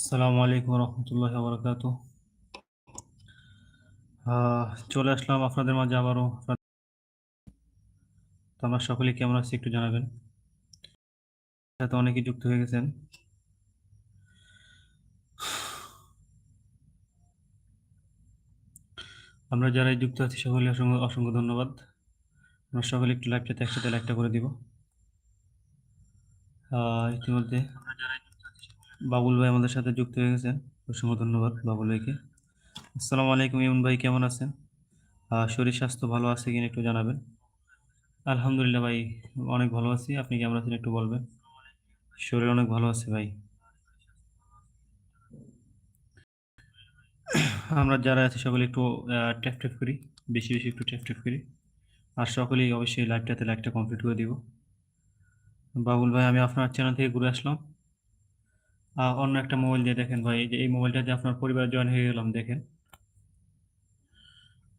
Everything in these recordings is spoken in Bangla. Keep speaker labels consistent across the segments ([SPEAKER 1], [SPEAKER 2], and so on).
[SPEAKER 1] আসসালামু আলাইকুম রহমতুল্লাহ বরকাত চলে আসলাম আপনাদের মাঝে আবারও। তো আমরা সকলেই কেমন আছি একটু জানাবেন। সাথে অনেকেই যুক্ত হয়ে গেছেন। আমরা যারাই যুক্ত আছি সকলে অসংখ্য অসংখ্য ধন্যবাদ। আমরা সকলে একটু লাইভটাতে একসাথে লাইভটা করে দিব। ইতিমধ্যে বাবুল ভাই আমাদের সাথে যুক্ত হয়ে গেছেন অসংখ্য ধন্যবাদ বাবুল ভাইকে। আসসালামু আলাইকুম ইমন ভাই, কেমন আছেন? শরীর স্বাস্থ্য ভালো আছে কিনা একটু জানাবেন। আলহামদুলিল্লাহ ভাই, অনেক ভালো আছি। আপনি কেমন আছেন একটু বলবেন? শরীর অনেক ভালো আছে ভাই। আমরা যারা আছি সকলে একটু ট্যাপ ট্যাপ করি। বেশি বেশি একটু ট্যাপ ট্যাপ করি। আর সকলেই অবশ্যই লাইভটাতে লাইভটা কমপ্লিট করে দিব। বাবুল ভাই, আমি আপনার চ্যানেল থেকে ঘুরে আসলাম। অন্য একটা মোবাইল দিয়ে দেখেন ভাই যে এই মোবাইলটা দিয়ে আপনার পরিবার জয়েন হয়ে গেলাম, দেখেন।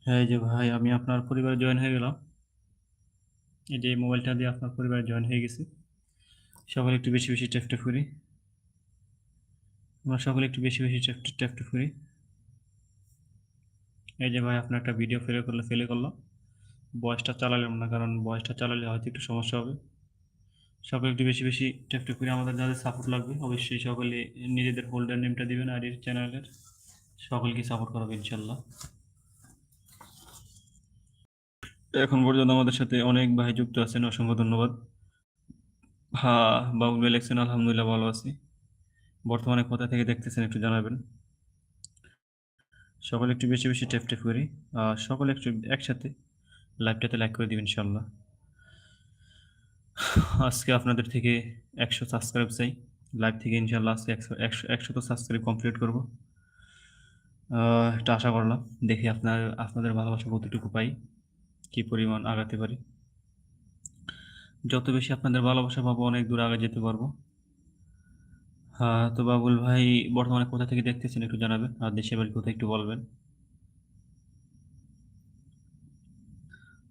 [SPEAKER 1] হ্যাঁ এই যে ভাই, আমি আপনার পরিবারে জয়েন হয়ে গেলাম। এই যে এই মোবাইলটা দিয়ে আপনার পরিবারে জয়েন হয়ে গেছি। সকলে একটু বেশি বেশি ট্যাপ করি। আমরা সকলে একটু বেশি বেশি ট্যাপ ট্যাপ করি। এই যে ভাই, আপনার একটা ভিডিও ফেলে করল ফেলে করলাম বয়সটা চালালাম না, কারণ বয়সটা চালালে হয়তো একটু সমস্যা হবে। সকলে একটু বেশি বেশি ট্যাপ ট্যাপ করে আমাদের যাদের সাপোর্ট লাগবে, অবশ্যই সকলে নিজেদের হোল্ডার নেমটা দিবেন আর এই চ্যানেলের সকলকে সাপোর্ট করাবে ইনশাল্লাহ। এখন পর্যন্ত আমাদের সাথে অনেক ভাই যুক্ত আছেন, অসংখ্য ধন্যবাদ। হ্যাঁ বাবুল ভাই লেখছেন, আলহামদুলিল্লাহ ভালো আছি। বর্তমানে কোথা থেকে দেখতেছেন একটু জানাবেন। সকলে একটু বেশি বেশি ট্যাপ ট্যাপ করি আর সকলে একটু একসাথে লাইভটাতে লাইক করে দিবেন ইনশাল্লাহ। আজকে আপনাদের থেকে একশো সাবস্ক্রাইব চাই। লাইভ থেকে ইনশাল্লাহ আজকে একশো একশো একশো তো সাবস্ক্রাইব কমপ্লিট করব। একটা আশা করলাম। দেখি আপনার, আপনাদের ভালোবাসা কতটুকু পাই, কি পরিমাণ আগাতে পারি। যত বেশি আপনাদের ভালোবাসা পাবো, অনেক দূর আগে যেতে পারব। হ্যাঁ তো বাবুল ভাই, বর্তমানে কোথা থেকে দেখতেছেন একটু জানাবেন, আর দেশের বাড়ি কোথায় একটু বলবেন।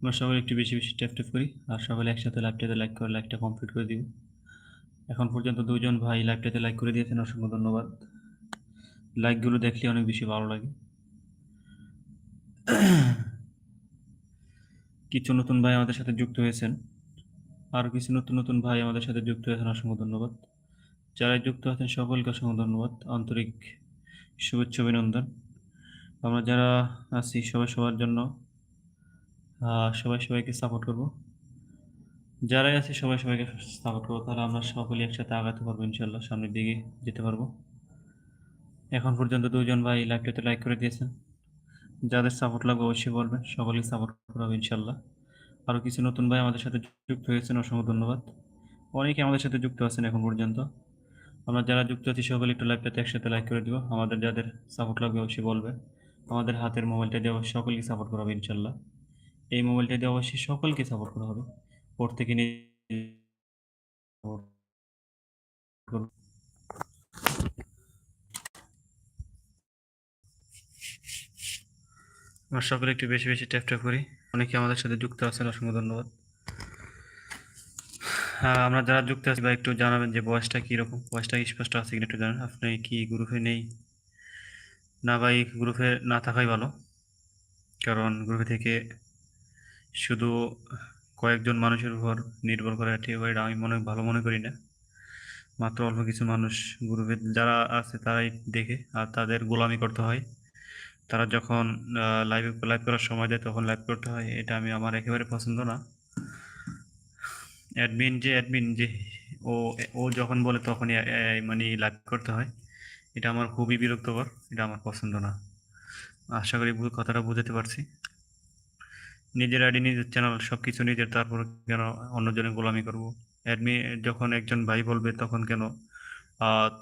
[SPEAKER 1] আমরা সবাই একটু বেশি বেশি ট্যাপ ট্যাপ করি, আর সবাই একসাথে লাইভটাতে লাইক করে লাইভটা কমপ্লিট করে দিব এখন পর্যন্ত দুজন ভাই লাইভটাতে লাইক করে দিয়েছেন, অসংখ্য ধন্যবাদ। লাইকগুলো দেখলে অনেক বেশি ভালো লাগে। কিছু নতুন ভাই আমাদের সাথে যুক্ত হয়েছেন, আর কিছু নতুন নতুন ভাই আমাদের সাথে যুক্ত হয়েছেন, অসংখ্য ধন্যবাদ। যারা যুক্ত আছেন সকলকে অসংখ্য ধন্যবাদ। আন্তরিক শুভেচ্ছা, অভিনন্দন। আমরা যারা আছি সবাই সবার জন্য সবাই সবাইকে সাপোর্ট করব। যারাই আছে, সবাই সবাইকে সাপোর্ট করব। তাহলে আমরা সকলে একসাথে আগাতে পারব ইনশাল্লাহ সামনের দিকে যেতে পারব। এখন পর্যন্ত দুজন ভাই লাইভটাতে লাইক করে দিয়েছেন। যাদের সাপোর্ট লাগবে, অবশ্যই বলবেন। সকলেই সাপোর্ট করাবে ইনশাল্লাহ আরও কিছু নতুন ভাই আমাদের সাথে যুক্ত হয়েছেন, অসংখ্য ধন্যবাদ। অনেকে আমাদের সাথে যুক্ত আছেন এখন পর্যন্ত। আমরা যারা যুক্ত আছি, সকলে একটু লাইভটাতে একসাথে লাইক করে দিব। আমাদের যাদের সাপোর্ট লাগবে, অবশ্যই বলবে। আমাদের হাতের মোবাইলটা দিয়ে সকলেই সাপোর্ট করা হবে ইনশাল্লাহ এই মোবাইলটা দিয়ে অবশ্যই সকলকে সাপোর্ট করা হবে। প্রত্যেকে আমরা সকলে একটু বেশি বেশি ট্যাপ ট্যাপ করি। অনেকে আমাদের সাথে যুক্ত আছেন, অসংখ্য ধন্যবাদ। আমরা যারা যুক্ত আছি বা একটু জানাবেন যে বয়সটা কীরকম? বয়সটা স্পষ্ট আছে কিনা একটু জানান। আপনি কি গ্রুপে নেই? না ভাই গ্রুপে না থাকাই ভালো। কারণ গ্রুপে থেকে শুধু কয়েকজন মানুষের উপর নির্ভর করে ঠিক এটা আমি মনে, ভালো মনে করি না। মাত্র অল্প কিছু মানুষ গ্রুপে যারা আছে তারাই দেখে, আর তাদের গোলামি করতে হয়। তারা যখন লাইভ লাইভ করার সময় দেয় তখন লাইভ করতে হয়, এটা আমি আমার একেবারে পছন্দ না। অ্যাডমিন যে অ্যাডমিন যে, ও ও যখন বলে তখনই মানে লাইভ করতে হয়। এটা আমার খুবই বিরক্তকর, এটা আমার পছন্দ না। আশা করি কথাটা বুঝতে পারছি। নিজের আইডি নিজের চ্যানেল সব কিছু নিজের, তারপর কেন অন্যজনের গোলামি করব? অ্যাডমি যখন একজন ভাই বলবে, তখন কেন?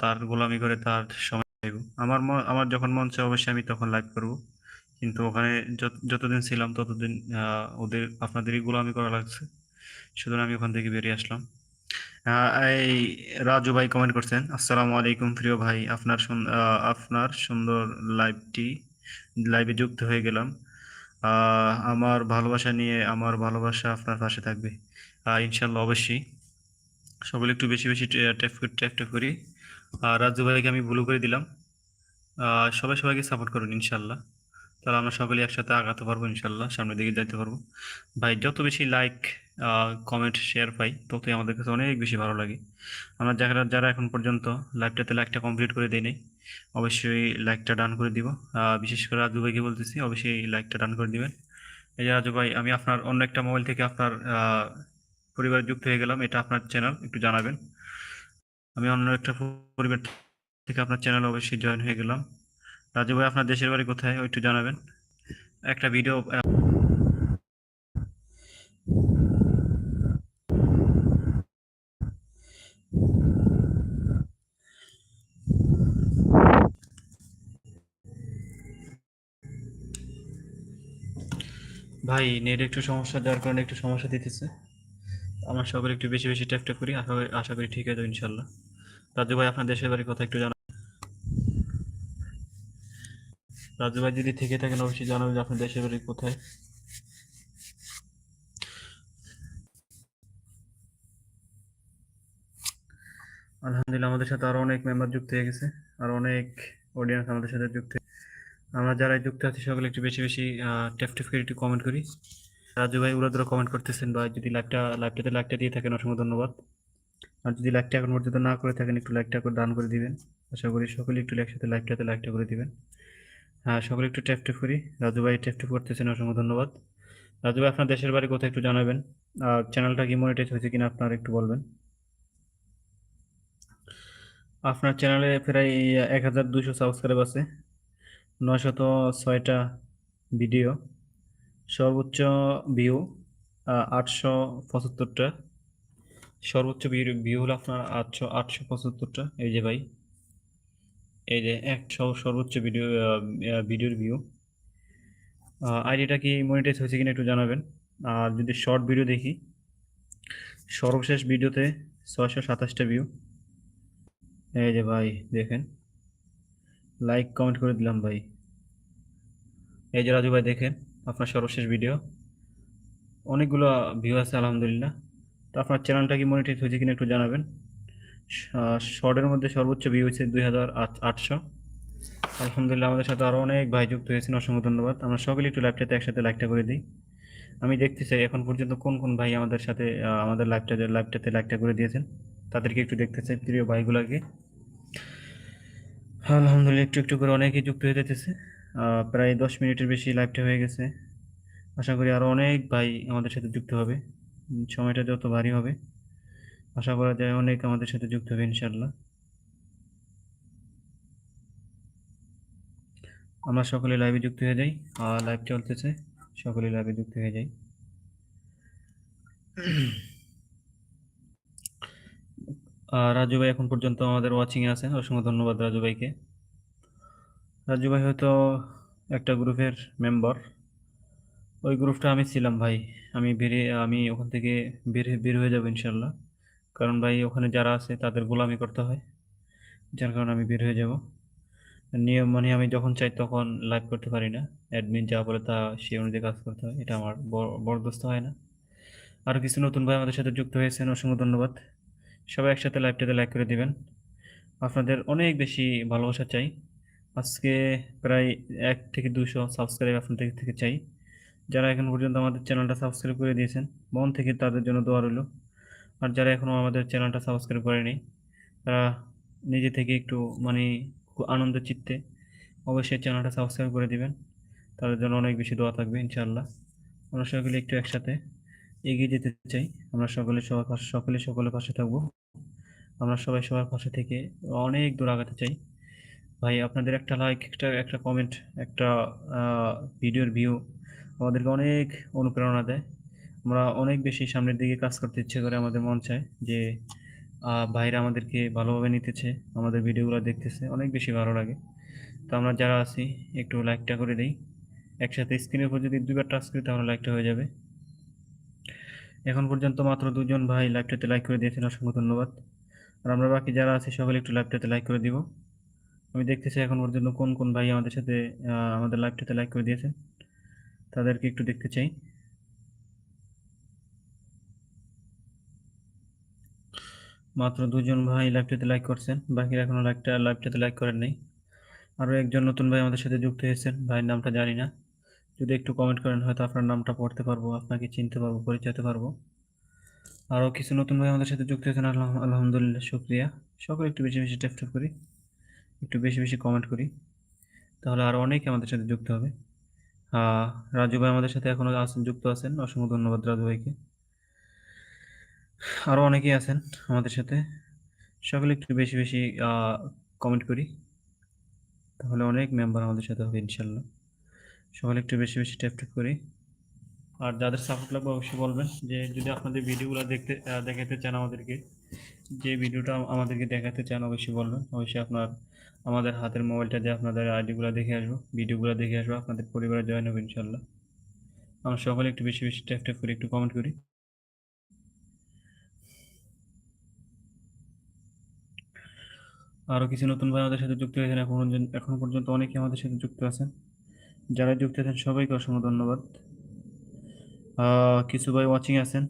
[SPEAKER 1] তার গোলামি করে তার সময় আমার আমার যখন মন চায়, অবশ্যই আমি তখন লাইভ করব। কিন্তু ওখানে যত- যতদিন ছিলাম, ততদিন ওদের, আপনাদেরই গোলামি করা লাগছে। সুতরাং আমি ওখান থেকে বেরিয়ে আসলাম। এই রাজু ভাই কমেন্ট করছেন, আসসালামু আলাইকুম প্রিয় ভাই, আপনার আপনার সুন্দর লাইভটি লাইভে যুক্ত হয়ে গেলাম। আমার ভালোবাসা নিয়ে আমার ভালোবাসা আপনার পাশে থাকবে। ইনশাল্লাহ অবশ্যই। সকলে একটু বেশি বেশি ট্যাপ ট্যাপ ট্যাপ করি। আর রাজু ভাইকে আমি ভুলো করে দিলাম। সবাই সবাইকে সাপোর্ট করুন ইনশাল্লাহ তাহলে আমরা সকলে একসাথে আগাতে পারব ইনশাল্লাহ, সামনের দিকে যাইতে পারব। ভাই, যত বেশি লাইক কমেন্ট শেয়ার পাই, ততই আমাদের কাছে অনেক বেশি ভালো লাগে। আমরা যারা যারা এখন পর্যন্ত লাইভটাতে লাইকটা কমপ্লিট করে দেই নাই অবশ্যই লাইকটা ডান করে দিব। বিশেষ করে রাজু ভাইকে বলতেছি, অবশ্যই লাইকটা ডান করে দিবেন। এই যে রাজু ভাই, আমি আপনার অন্য একটা মোবাইল থেকে আপনার পরিবারে যুক্ত হয়ে গেলাম, এটা আপনার চ্যানেল একটু জানাবেন। আমি অন্য একটা পরিবার থেকে আপনার চ্যানেল অবশ্যই জয়েন হয়ে গেলাম। রাজু ভাই, আপনার দেশের বাড়ি কোথায়? ওই একটু জানাবেন। একটা ভিডিও ভাই, নেট একটু সমস্যা, যার কারণে একটু সমস্যা দিতেছে। আমরা সকলে একটু বেশি বেশি ট্যাপ ট্যাপ করি, আশা করি আশা করি ঠিক আছে ইনশাল্লাহ। রাজু ভাই, আপনার দেশের বাড়ি কথা একটু জানা রাজু ভাই যদি থেকে থাকেন, অবশ্যই জানাবেন যে আপনার দেশের বাড়ি কোথায়। আলহামদুলিল্লাহ, আমাদের সাথে আরও অনেক মেম্বার যুক্ত হয়ে গেছে, আর অনেক অডিয়েন্স আমাদের সাথে যুক্ত আমরা যারা যুক্ত আছি, সকলে একটু বেশি বেশি ট্যাপ ট্যাপ করে একটু কমেন্ট করি। রাজু ভাই উড়া দুরা কমেন্ট করতেছেন বা যদি লাইকটা লাইকটাতে লাইকটা দিয়ে থাকেন, অসংখ্য ধন্যবাদ। আর যদি লাইকটা এখন পর্যন্ত না করে থাকেন, একটু লাইকটা করে দান করে দিবেন। আশা করি সকলে একটু একসাথে লাইকটাতে লাইকটা করে দিবেন। হ্যাঁ সকলে একটু ট্যাপ ট্যাপ করি। রাজু ভাই ট্যাপ ট্যাপ করতেছেন, অসংখ্য ধন্যবাদ। রাজু ভাই, আপনার দেশের বাড়ি কোথায় একটু জানাবেন? আর চ্যানেলটা কি মনিটাইজ হয়েছে কিনা আপনার একটু বলবেন? আপনার চ্যানেলে প্রায় এক হাজার দুশো সাবস্ক্রাইব আছে নশত ছয়টা ভিডিও সর্বোচ্চ ভিউ আটশো পঁচাত্তরটা। সর্বোচ্চ ভিউ হলো আপনার আটশো আটশো পঁচাত্তরটা। এই যে ভাই এই যে একশো সর্বোচ্চ ভিডিও ভিডিওর ভিউ আইডিটা কি মনিটাইজ হয়েছে কিনা একটু জানাবেন। আর যদি শর্ট ভিডিও দেখি, সর্বশেষ ভিডিওতে ছয়শো সাতাশটা ভিউ এই যে ভাই, দেখেন। লাইক কমেন্ট করে দিলাম ভাই। এই যে রাজু ভাই, দেখেন আপনার সর্বশেষ ভিডিও অনেকগুলো ভিউ আছে, আলহামদুলিল্লাহ। তো আপনার চ্যানেলটা কি মনিটাইজ হয়েছে কিনা একটু জানাবেন। শর্টের মধ্যে সর্বোচ্চ ভিউ হয়েছে দুই হাজার আটশো। আলহামদুলিল্লাহ আমাদের সাথে আরও অনেক ভাই যুক্ত হয়েছেন, অসংখ্য ধন্যবাদ। আমরা সকলে একটু লাইভটাতে একসাথে লাইকটা করে দিই। আমি দেখতে চাই এখন পর্যন্ত কোন কোন ভাই আমাদের সাথে আমাদের লাইভটাতে লাইভটাতে লাইকটা করে দিয়েছেন। তাদেরকে একটু দেখতে চাই, প্রিয় ভাইগুলোকে। আলহামদুলিল্লাহ, একটু একটু করে অনেকেই যুক্ত হয়ে যেতেছে। প্রায় দশ মিনিটের বেশি লাইভটা হয়ে গেছে। আশা করি আরও অনেক ভাই আমাদের সাথে যুক্ত হবে। সময়টা যত ভারী হবে। আশা করা যায় অনেক আমাদের সাথে যুক্ত হবে ইনশাল্লাহ আমরা সকলে লাইভে যুক্ত হয়ে যাই, আর লাইভ চলতেছে, সকলে লাইভে যুক্ত হয়ে যাই। আর রাজু ভাই এখন পর্যন্ত আমাদের ওয়াচিং এ আছেন অসংখ্য ধন্যবাদ রাজু ভাইকে। রাজু ভাই হয়তো একটা গ্রুপের মেম্বার ওই গ্রুপটা আমি ছিলাম ভাই, আমি বেরিয়ে, আমি ওখান থেকে বের বের হয়ে যাব ইনশাল্লাহ কারণ ভাই ওখানে যারা আছে তাদের গোলামি করতে হয়। যার কারণে আমি বের হয়ে যাব। নিয়ম মানে আমি যখন চাই তখন লাইভ করতে পারি না। অ্যাডমিন যা বলে তা সে অনুযায়ী কাজ করতে হয়। এটা আমার বড়- বরদস্ত হয় না। আর কিছু নতুন ভাই আমাদের সাথে যুক্ত হয়েছেন, অসংখ্য ধন্যবাদ। সবাই একসাথে লাইভটাতে লাইক করে দিবেন। আপনাদের অনেক বেশি ভালোবাসা চাই। আজকে প্রায় এক থেকে দুশো সাবস্ক্রাইব আপনাদের থেকে চাই। যারা এখন পর্যন্ত আমাদের চ্যানেলটা সাবস্ক্রাইব করে দিয়েছেন, মন থেকে তাদের জন্য দোয়া রইল। আর যারা এখনও আমাদের চ্যানেলটা সাবস্ক্রাইব করেনি, তারা নিজে থেকে একটু মানে খুব আনন্দ চিত্তে অবশ্যই চ্যানেলটা সাবস্ক্রাইব করে দিবেন। তাদের জন্য অনেক বেশি দোয়া থাকবে, ইনশাআল্লাহ। আমরা সকলে একটু একসাথে এগিয়ে যেতে চাই। আমরা সকলে সবার পাশে, সকলে সকলের পাশে থাকব। আমরা সবাই সবার পাশে থেকে অনেক দূর আগাতে চাই। ভাই, আপনাদের একটা লাইক একটা একটা কমেন্ট একটা ভিডিওর ভিউ আমাদেরকে অনেক অনুপ্রেরণা দেয়। আমরা অনেক বেশি সামনের দিকে কাজ করতে ইচ্ছে করে আমাদের মন চায় যে ভাইরা আমাদেরকে ভালোভাবে নিতেছে, আমাদের ভিডিওগুলো দেখতেছে, অনেক বেশি ভালো লাগে। তো আমরা যারা আছি, একটু লাইকটা করে দিই। একসাথে স্ক্রিনের উপর যদি দুইবার টাচ করি তাহলে লাইকটা হয়ে যাবে। এখন পর্যন্ত মাত্র দুজন ভাই লাইভটাতে লাইক করে দিয়েছেন, অসংখ্য ধন্যবাদ। আর আমরা বাকি যারা আছি, সকলে একটু লাইভটাতে লাইক করে দিব। আমি দেখতেছি এখন পর্যন্ত কোন কোন ভাই আমাদের সাথে আমাদের লাইভটাতে লাইক করে দিয়েছেন। তাদেরকে একটু দেখতে চাই। মাত্র দুজন ভাই লাইভটাতে লাইক করছেন, বাকিরা এখনও লাইকটা লাইভটাতে লাইক করেন নাই। আরও একজন নতুন ভাই আমাদের সাথে যুক্ত হয়েছেন, ভাইয়ের নামটা জানি না। যদি একটু কমেন্ট করেন, হয়তো আপনার নামটা পড়তে পারব, আপনাকে চিনতে পারব, পরিচয়তে পারব। আরও কিছু নতুন ভাই আমাদের সাথে যুক্ত হয়েছেন, আলহাম- আলহামদুলিল্লাহ, শুক্রিয়া। সকলে একটু বেশি বেশি ট্যাপ করি, একটু বেশি বেশি কমেন্ট করি, তাহলে আরও অনেকে আমাদের সাথে যুক্ত হবে। রাজু ভাই আমাদের সাথে এখনও আছেন যুক্ত আছেন, অসংখ্য ধন্যবাদ রাজু ভাইকে। আরও অনেকেই আছেন আমাদের সাথে। সকলে একটু বেশি বেশি কমেন্ট করি। তাহলে অনেক মেম্বার আমাদের সাথে হবে ইনশাল্লাহ সকলে একটু বেশি বেশি ট্যাপ ট্যাপ করি। আর যাদের সাপোর্ট লাগবে অবশ্যই বলবেন যে, যদি আপনাদের ভিডিওগুলো দেখতে দেখাতে চান আমাদেরকে, যে ভিডিওটা আমাদেরকে দেখাতে চান অবশ্যই বলবেন। অবশ্যই আপনার, আমাদের হাতের মোবাইলটা দিয়ে আপনাদের আইডিগুলো দেখে আসব, ভিডিওগুলো দেখে আসব, আপনাদের পরিবারে জয়েন হবে ইনশাল্লাহ আমরা সকলে একটু বেশি বেশি ট্যাপ ট্যাপ করি একটু কমেন্ট করি। আরও কিছু নতুন ভাই আমাদের সাথে যুক্ত হয়েছেন। এখন এখন পর্যন্ত অনেকে আমাদের সাথে যুক্ত আছেন। যারা যুক্ত আছেন, সবাইকে অসংখ্য ধন্যবাদ। কিছু ভাই ওয়াচিং আছেন?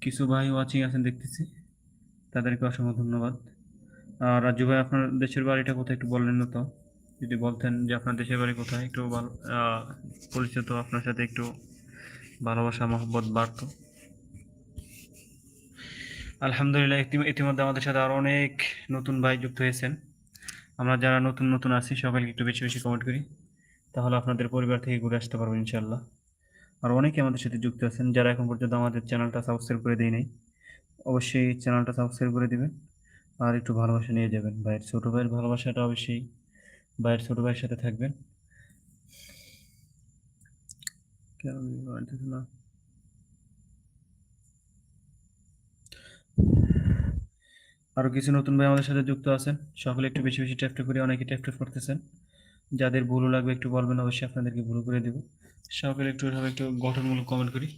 [SPEAKER 1] কিছু ভাই ওয়াচিং আছেন দেখতেছি। তাদেরকে অসংখ্য ধন্যবাদ। আর রাজু ভাই, আপনার দেশের বাড়িটা কোথায় একটু বললেন না তো? যদি বলতেন যে আপনার দেশের বাড়ি কোথায়, একটু ভালো পরিচিত, আপনার সাথে একটু ভালোবাসা, মহব্বত বাড়তো। আলহামদুলিল্লাহ ইতি- ইতিমধ্যে আমাদের সাথে আরও অনেক নতুন ভাই যুক্ত হয়েছেন। আমরা যারা নতুন নতুন আছি, সবাইকে একটু বেশি বেশি কমেন্ট করি। তাহলে আপনাদের পরিবার থেকে ঘুরে আসতে পারব ইনশাল্লাহ আর অনেকে আমাদের সাথে যুক্ত আছেন, যারা এখন পর্যন্ত আমাদের চ্যানেলটা সাবস্ক্রাইব করে দেয় নাই, অবশ্যই চ্যানেলটা সাবস্ক্রাইব করে দিবেন। আর একটু ভালোবাসা নিয়ে যাবেন। ভাইয়ের ছোটো ভাইয়ের ভালোবাসাটা অবশ্যই ভাইয়ের ছোটো ভাইয়ের সাথে থাকবেন। কেন না আরও কিছু নতুন ভাই আমাদের সাথে যুক্ত আছেন। সকলে একটু বেশি বেশি ট্যাপ ট্যাপ করে অনেকে ট্যাপ ট্যাপ করতেছেন। যাদের ভুলও লাগবে একটু বলবেন, অবশ্যই আপনাদেরকে ভুল করে দেবো। সকলে একটু এভাবে একটু গঠনমূলক কমেন্ট করি।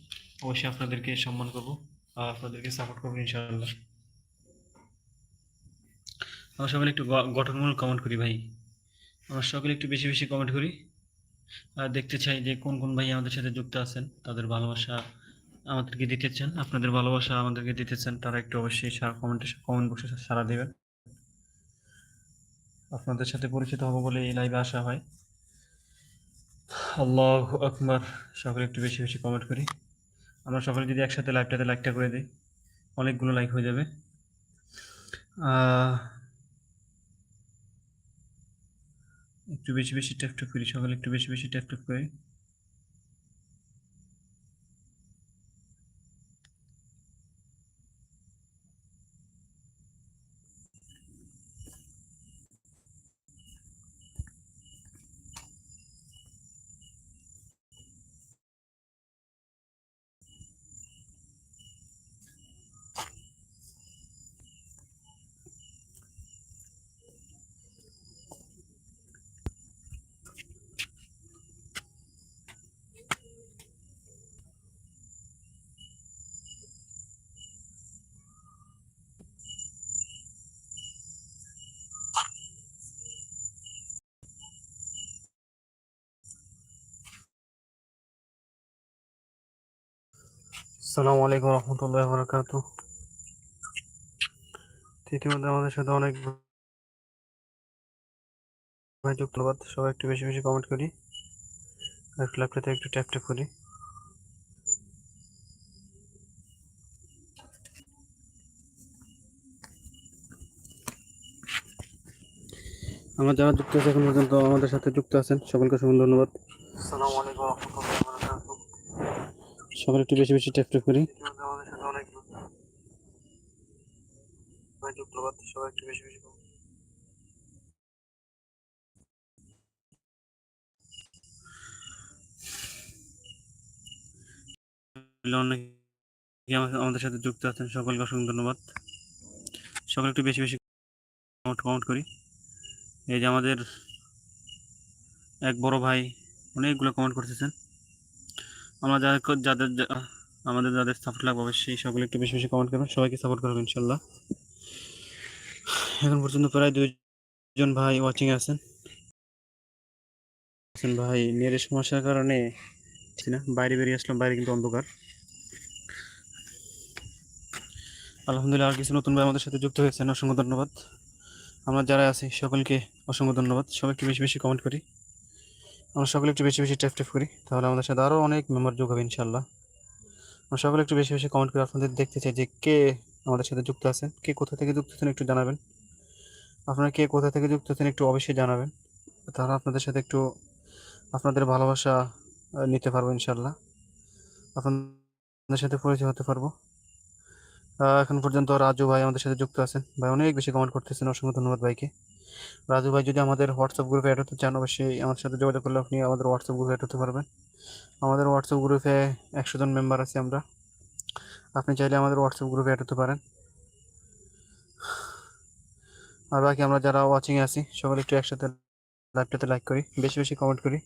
[SPEAKER 1] অবশ্যই আপনাদেরকে সম্মান করব, আর আপনাদেরকে সাপোর্ট করব ইনশাআল্লাহ। আমরা সকলে একটু গঠনমূলক কমেন্ট করি ভাই। আমরা সকলে একটু বেশি বেশি কমেন্ট করি। আর দেখতে চাই যে কোন কোন ভাই আমাদের সাথে যুক্ত আছেন, তাদের ভালোবাসা আমাদেরকে দিতে চান, আপনাদের ভালোবাসা আমাদেরকে দিতে চান, তারা একটু অবশ্যই কমেন্টে কমেন্ট বক্সে সারা দেবেন। আপনাদের সাথে পরিচিত হব বলে এই লাইভে আসা হয়। আল্লাহ আকবার। সকলে একটু বেশি বেশি কমেন্ট করি। আমরা সকলে যদি একসাথে লাইভটাতে লাইকটা করে দিই, অনেকগুলো লাইক হয়ে যাবে। একটু বেশি বেশি ট্যাপ ট্যাপ করি, সকলে একটু বেশি বেশি ট্যাপ ট্যাপ করি। আসসালামু আলাইকুম রহমতুল্লাহ বরকাত ইতিমধ্যে আমাদের সাথে অনেক ধন্যবাদ। সবাই একটু বেশি বেশি কমেন্ট করি। আর একটু লাইভটাতে একটু ট্যাপ ট্যাপ করি। আমার যারা যুক্ত আছে এখন পর্যন্ত আমাদের সাথে যুক্ত আছেন। সকলকে অসংখ্য ধন্যবাদ। আসসালামু আলাইকুম রহমতুল্লাহ সবাই একটু বেশি বেশি ট্যাপ করি। আমাদের সাথে আমাদের সাথে যুক্ত আছেন। সকলকে অসংখ্য ধন্যবাদ। সকলে একটু বেশি বেশি কমেন্ট করি। এই যে আমাদের এক বড় ভাই অনেকগুলো কমেন্ট করতেছেন। আমরা যাদের আমাদের যাদের সাপোর্ট লাগবে অবশ্যই সকলে একটু বেশি বেশি কমেন্ট করবেন। সবাইকে সাপোর্ট করবেন ইনশাল্লাহ। এখন পর্যন্ত প্রায় দুইজন ভাই ওয়াচিং আছেন। ভাই নেটের সমস্যার কারণে ঠিক না? বাইরে বেরিয়ে আসলাম, বাইরে কিন্তু অন্ধকার। আলহামদুলিল্লাহ, আর কিছু নতুন ভাই আমাদের সাথে যুক্ত হয়েছেন, অসংখ্য ধন্যবাদ। আমরা যারা আছি, সকলকে অসংখ্য ধন্যবাদ। সবাইকে বেশি বেশি কমেন্ট করি। আমরা সকলে একটু বেশি বেশি ট্যাপ করি, তাহলে আমাদের সাথে আরও অনেক মেম্বার যোগ হবে ইনশাল্লাহ আমরা সকলে একটু বেশি বেশি কমেন্ট করে আপনাদের দেখতে চাই যে কে আমাদের সাথে যুক্ত আছেন, কে কোথা থেকে যুক্ত আছেন একটু জানাবেন। আপনারা কে কোথা থেকে যুক্ত আছেন একটু অবশ্যই জানাবেন, তাহলে আপনাদের সাথে একটু আপনাদের ভালোবাসা নিতে পারব ইনশাল্লাহ আপনাদের সাথে পরিচয় হতে পারব। এখন পর্যন্ত রাজু ভাই আমাদের সাথে যুক্ত আছেন, ভাই অনেক বেশি কমেন্ট করতেছেন, অসংখ্য ধন্যবাদ ভাইকে। রাজু ভাই যদি আমাদের হোয়াটসঅ্যাপ গ্রুপে অ্যাড হতে চান, অবশ্যই আমার সাথে যোগাযোগ করলে আপনি আমাদের হোয়াটসঅ্যাপ গ্রুপে অ্যাড হতে পারবেন। আমাদের হোয়াটসঅ্যাপ গ্রুপে একশো জন মেম্বার আছি আমরা। আপনি চাইলে আমাদের হোয়াটসঅ্যাপ গ্রুপে অ্যাড হতে পারেন। আর বাকি আমরা যারা ওয়াচিংয়ে আছি সকলে একটু একসাথে লাইভটাতে লাইক করি, বেশি বেশি কমেন্ট করি।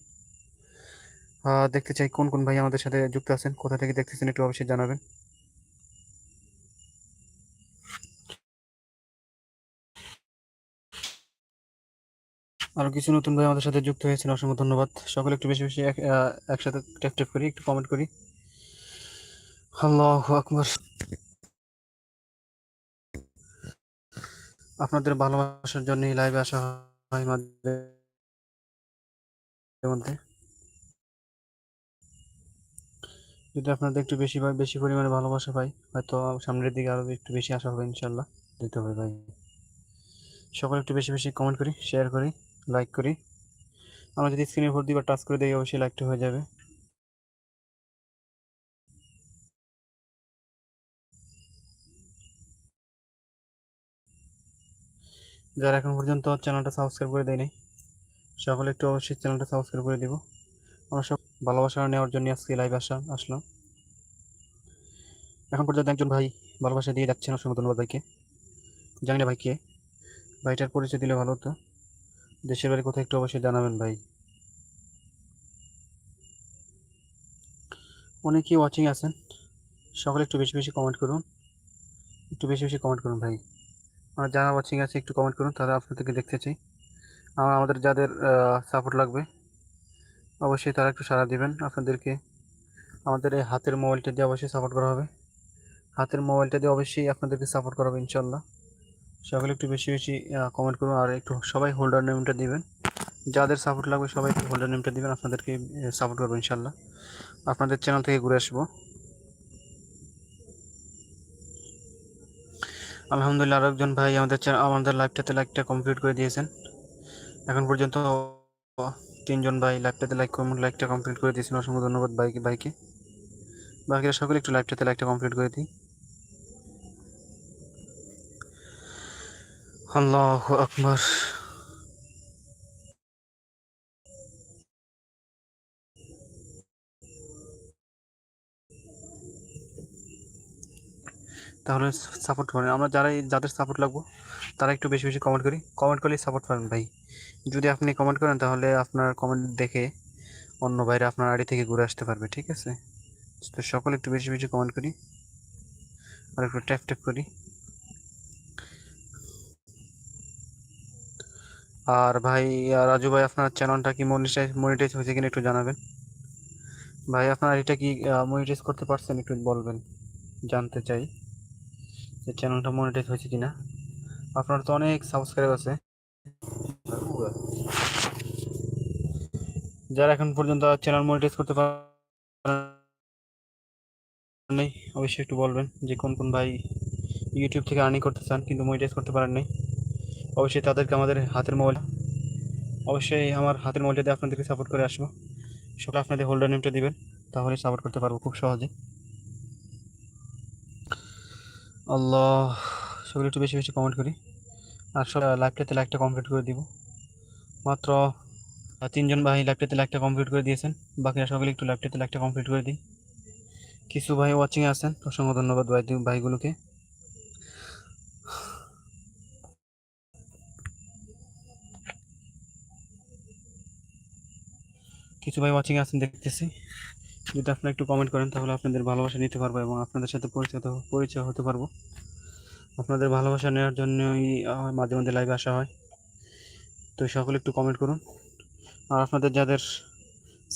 [SPEAKER 1] দেখতে চাই কোন কোন ভাই আমাদের সাথে যুক্ত আছেন, কোথা থেকে দেখতেছেন একটু অবশ্যই জানাবেন। আরও কিছু নতুন ভাই আমাদের সাথে যুক্ত হয়েছেন, অসংখ্য ধন্যবাদ। সকলে একটু বেশি বেশি এক- একসাথে ট্যাপ ট্যাপ করি, একটু কমেন্ট করি। আল্লাহু আকবার। আপনাদের ভালোবাসার জন্য লাইভে আসা হয় মধ্যে। যদি আপনাদের একটু বেশি বেশি পরিমাণে ভালোবাসা পাই, হয়তো সামনের দিকে আরও একটু বেশি আসা হবে ইনশাল্লাহ দিতে হবে ভাই। সকলে একটু বেশি বেশি কমেন্ট করি শেয়ার করি। লাইক করি। আমরা যদি স্ক্রিনে ভোট দিই বা টাচ করে দিই অবশ্যই লাইকটা হয়ে যাবে। যারা এখন পর্যন্ত চ্যানেলটা সাবস্ক্রাইব করে দেয়নি, সকলে একটু অবশ্যই চ্যানেলটা সাবস্ক্রাইব করে দিব। আমরা সব ভালোবাসা নেওয়ার জন্য আজকে লাইভ আসা আসলাম এখন পর্যন্ত একজন ভাই ভালোবাসা দিয়ে যাচ্ছেন অসংখ্য ধন্যবাদ ভাইকে। জানি না ভাই কে ভাইটার পরিচয় দিলে ভালো হতো। দেশের বাড়ি কোথায় একটু অবশ্যই জানাবেন ভাই। অনেকেই ওয়াচিং আছেন, সকলে একটু বেশি বেশি কমেন্ট করুন। একটু বেশি বেশি কমেন্ট করুন ভাই। আর যারা ওয়াচিং আছে একটু কমেন্ট করুন, তারা আপনাদেরকে দেখতে চাই। আর আমাদের যাদের সাপোর্ট লাগবে, অবশ্যই তারা একটু সাড়া দিবেন আপনাদেরকে। আমাদের এই হাতের মোবাইলটা দিয়ে অবশ্যই সাপোর্ট করা হবে। হাতের মোবাইলটা দিয়ে অবশ্যই আপনাদেরকে সাপোর্ট করা হবে ইনশাল্লাহ সকলে একটু বেশি বেশি কমেন্ট করুন আর একটু সবাই হোল্ডার নেমটা দিবেন। যাদের সাপোর্ট লাগবে সবাই একটু হোল্ডার নেমটা দিবেন, আপনাদেরকে সাপোর্ট করব ইনশাল্লাহ আপনাদের চ্যানেল থেকে ঘুরে আসব। আলহামদুলিল্লাহ, আরেকজন ভাই আমাদের আমাদের লাইভটাতে লাইকটা কমপ্লিট করে দিয়েছেন। এখন পর্যন্ত তিনজন ভাই লাইভটাতে লাইক লাইকটা কমপ্লিট করে দিয়েছেন। অসংখ্য ধন্যবাদ বাইকে বাইকে বাকিরা সকলে একটু লাইভটাতে লাইকটা কমপ্লিট করে দিই। আল্লাহ আকবার। তাহলে সাপোর্ট করেন। আমরা যারা যাদের সাপোর্ট লাগবো, তারা একটু বেশি বেশি কমেন্ট করি। কমেন্ট করলেই সাপোর্ট পাবেন ভাই। যদি আপনি কমেন্ট করেন, তাহলে আপনার কমেন্ট দেখে অন্য ভাইরা আপনার আড়ি থেকে ঘুরে আসতে পারবে, ঠিক আছে? তো সকলে একটু বেশি বেশি কমেন্ট করি। আর একটু ট্যাপ ট্যাপ করি। আর ভাই রাজু ভাই, আপনার চ্যানেলটা কি মনিটাইজ মনিটাইজ হয়েছে কিনা একটু জানাবেন। ভাই, আপনার এটা কি মনিটাইজ করতে পারছেন একটু বলবেন, জানতে চাই যে চ্যানেলটা মনিটাইজ হয়েছে কিনা। আপনার তো অনেক সাবস্ক্রাইব আছে। যারা এখন পর্যন্ত চ্যানেল মনিটাইজ করতে পারেন অবশ্যই একটু বলবেন যে কোন কোন ভাই ইউটিউব থেকে আর্নিং করতে চান, কিন্তু মনিটাইজ করতে পারেন নাই অবশ্যই তাদেরকে আমাদের হাতের মোবাইল অবশ্যই আমার হাতের মোবাইলটা দিয়ে আপনাদেরকে সাপোর্ট করে আসব। সবাই আপনাদের হোল্ডার নেমটা দিবেন, তাহলে সাপোর্ট করতে পারব খুব সহজে। আল্লাহ, সকলে একটু বেশি বেশি কমেন্ট করি। আর সব লাইভটাতে লাইকটা কমপ্লিট করে দিব। মাত্র তিনজন ভাই লাইভটাতে লাইকটা কমপ্লিট করে দিয়েছেন। বাকিরা সকলে একটু লাইভটাতে লাইকটা কমপ্লিট করে দিই। কিছু ভাই ওয়াচিংয়ে আছেন, অসংখ্য ধন্যবাদ ভাই, ভাইগুলোকে। কিছু ভাই ওয়াচিং আছেন দেখতেছি। যদি আপনারা একটু কমেন্ট করেন, তাহলে আপনাদের ভালোবাসা নিতে পারব এবং আপনাদের সাথে পরিচিত, পরিচয় হতে পারব। আপনাদের ভালোবাসা নেওয়ার জন্যই মাঝে মাঝে লাইভে আসা হয়। তো সকলে একটু কমেন্ট করুন। আর আপনাদের যাদের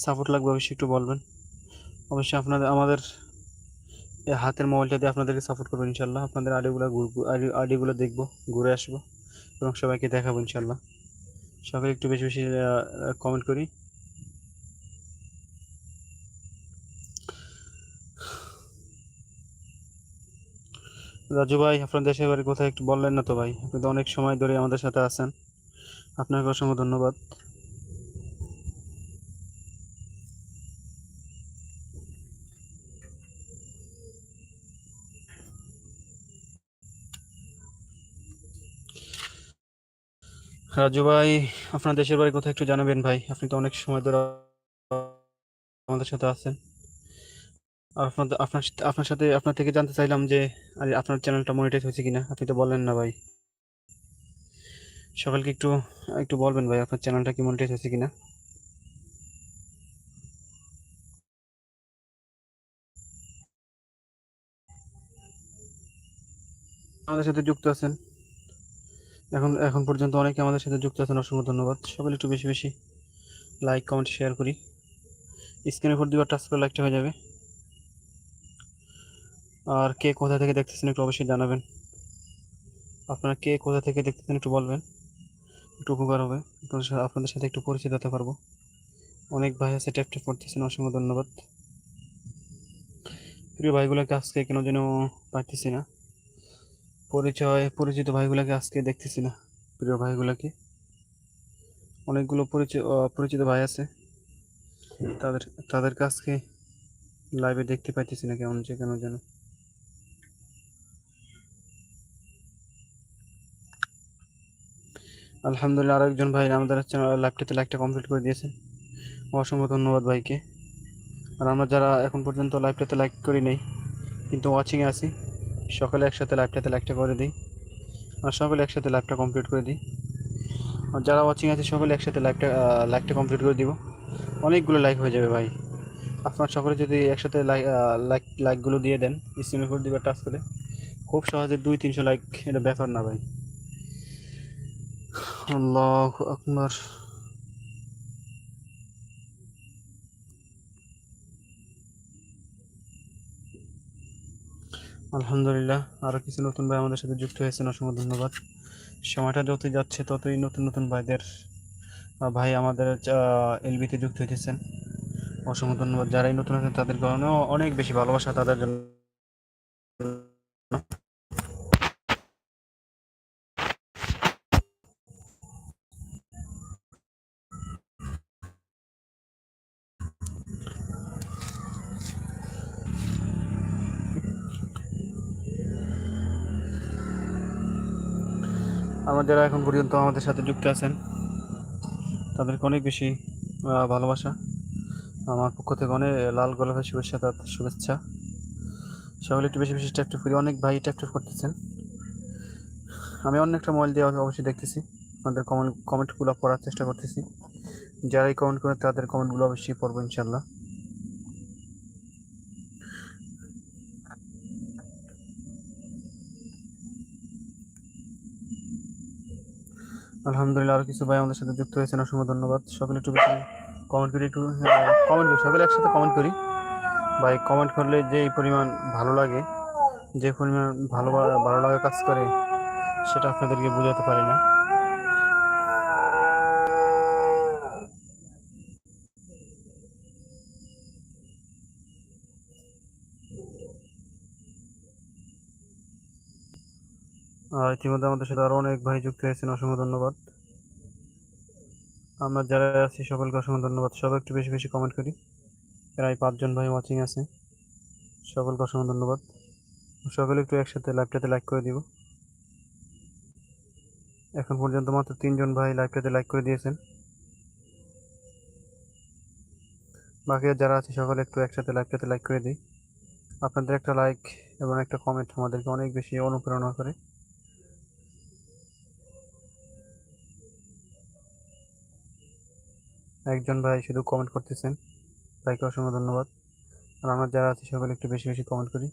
[SPEAKER 1] সাপোর্ট লাগবে, অবশ্যই একটু বলবেন। অবশ্যই আপনাদের, আমাদের
[SPEAKER 2] হাতের মোবাইলটা দিয়ে আপনাদেরকে সাপোর্ট করব ইনশাল্লাহ। আপনাদের আইডিগুলো আইডিগুলো দেখব, ঘুরে আসব এবং সবাইকে দেখাবো ইনশাল্লাহ। সবাই একটু বেশি বেশি কমেন্ট করি। রাজু ভাই, আপনার দেশের বাড়ি কোথায় একটু বললেন না তো ভাই? আপনি তো অনেক সময় ধরে আমাদের সাথে আছেন। আপনাকে অসংখ্য ধন্যবাদ। রাজু ভাই, আপনার দেশের বাড়ি কোথায় একটু জানাবেন ভাই? আপনি তো অনেক সময় ধরে আমাদের সাথে আছেন। আর আপনার আপনার সাথে- আপনার থেকে জানতে চাইলাম যে আপনার চ্যানেলটা মনিটাইজ হয়েছে কিনা? আপনি তো বললেন না ভাই। সকালকে একটু একটু বলবেন ভাই, আপনার চ্যানেলটা কি মনিটাইজ হয়েছে কিনা? আমাদের সাথে যুক্ত আছেন। এখন এখন পর্যন্ত অনেকে আমাদের সাথে যুক্ত আছেন, অসংখ্য ধন্যবাদ। সকলে একটু বেশি বেশি লাইক কমেন্ট শেয়ার করি। স্ক্রিনের উপর দুবার টাচ করে লাইকটা হয়ে যাবে। আর কে কোথা থেকে দেখতেছেন একটু অবশ্যই জানাবেন। আপনারা কে কোথা থেকে দেখতেছেন একটু বলবেন। একটু উপকার হবে। আপনাদের সাথে একটু পরিচিত হতে পারব। অনেক ভাই আছে, ট্যাপ ট্যাপ করতেছেন। অসংখ্য ধন্যবাদ। প্রিয় ভাইগুলোকে আজকে কেন যেন পাইতেছি না। পরিচয় পরিচিত ভাইগুলোকে আজকে দেখতেছি না, প্রিয় ভাইগুলোকে। অনেকগুলো পরিচয় পরিচিত ভাই আছে। তাদের তাদের কাছকে লাইভে দেখতে পাইতেছি না কেমন যে কেন যেন। আলহামদুলিল্লাহ আরেকজন ভাই আমাদের লাইভটাতে লাইকটা কমপ্লিট করে দিয়েছেন অসংখ্য ধন্যবাদ ভাইকে। আর আমরা যারা এখন পর্যন্ত লাইভটাতে লাইক করি নাই, কিন্তু ওয়াচিংয়ে আছি, সকালে একসাথে লাইভটাতে লাইকটা করে দিই। আর সকলে একসাথে লাইভটা কমপ্লিট করে দিই। আর যারা ওয়াচিং আছে, সকলে একসাথে লাইভটা লাইকটা কমপ্লিট করে দিব। অনেকগুলো লাইক হয়ে যাবে ভাই। আপনার সকলে যদি একসাথে লাইক লাইক লাইকগুলো দিয়ে দেন স্ক্রিনের উপর দিবার টাচ করে খুব সহজে দুই তিনশো লাইক এটা ব্যাপার না ভাই। আল্লাহ আকবার। আলহামদুলিল্লাহ আরও কিছু নতুন ভাই আমাদের সাথে যুক্ত হয়েছেন, অসংখ্য ধন্যবাদ। সময়টা যতই যাচ্ছে, ততই নতুন নতুন ভাইদের ভাই আমাদের এলবিতে যুক্ত হইতেছেন। অসংখ্য ধন্যবাদ। যারাই নতুন আছেন তাদের কারণেও অনেক বেশি ভালোবাসা তাদের জন্য। আমার যারা এখন পর্যন্ত আমাদের সাথে যুক্ত আছেন, তাদেরকে অনেক বেশি ভালোবাসা। আমার পক্ষ থেকে অনেক লাল গোলাপের শুভেচ্ছা, তার শুভেচ্ছা। সকলে একটু বেশি বেশি ট্যাপটিভ করি, অনেক ভাই ট্যাপটিভ করতেছেন। আমি অন্য একটা মোবাইল দিয়ে অবশ্যই দেখতেছি আপনাদের কমেন্ট কমেন্টগুলো পড়ার চেষ্টা করতেছি। যারাই কমেন্ট করে তাদের কমেন্টগুলো অবশ্যই পড়ব ইনশাল্লাহ আলহামদুলিল্লাহ আর কিছু ভাই আমাদের সাথে যুক্ত হয়েছেন, অসংখ্য ধন্যবাদ। সকলে একটু বেশি কমেন্ট করি একটু কমেন্ট করি, সকলে একসাথে কমেন্ট করি। ভাই কমেন্ট করলে যে পরিমাণ ভালো লাগে, যে পরিমাণ ভালো ভালো লাগা কাজ করে, সেটা আপনাদেরকে বোঝাতে পারি না। ইতিমধ্যে আমাদের সাথে আরও অনেক ভাই যুক্ত হয়েছেন, অসংখ্য ধন্যবাদ। আমরা যারা আছি সকলকে অসংখ্য ধন্যবাদ। সবাই একটু বেশি বেশি কমেন্ট করি। প্রায় পাঁচজন ভাই ওয়াচিং আছে। সকলকে অসংখ্য ধন্যবাদ। সকলে একটু একসাথে লাইভটাতে লাইক করে দিব। এখন পর্যন্ত মাত্র তিনজন ভাই লাইভটাতে লাইক করে দিয়েছেন। বাকি যারা আছে, সকলে একটু একসাথে লাইভটাতে লাইক করে দিই। আপনাদের একটা লাইক এবং একটা কমেন্ট আমাদেরকে অনেক বেশি অনুপ্রেরণা করে। একজন ভাই শুধু কমেন্ট করতেছেন। ভাইকে অসংখ্য ধন্যবাদ। আর আমার যারা আছে, সকলে একটু বেশি বেশি কমেন্ট করি।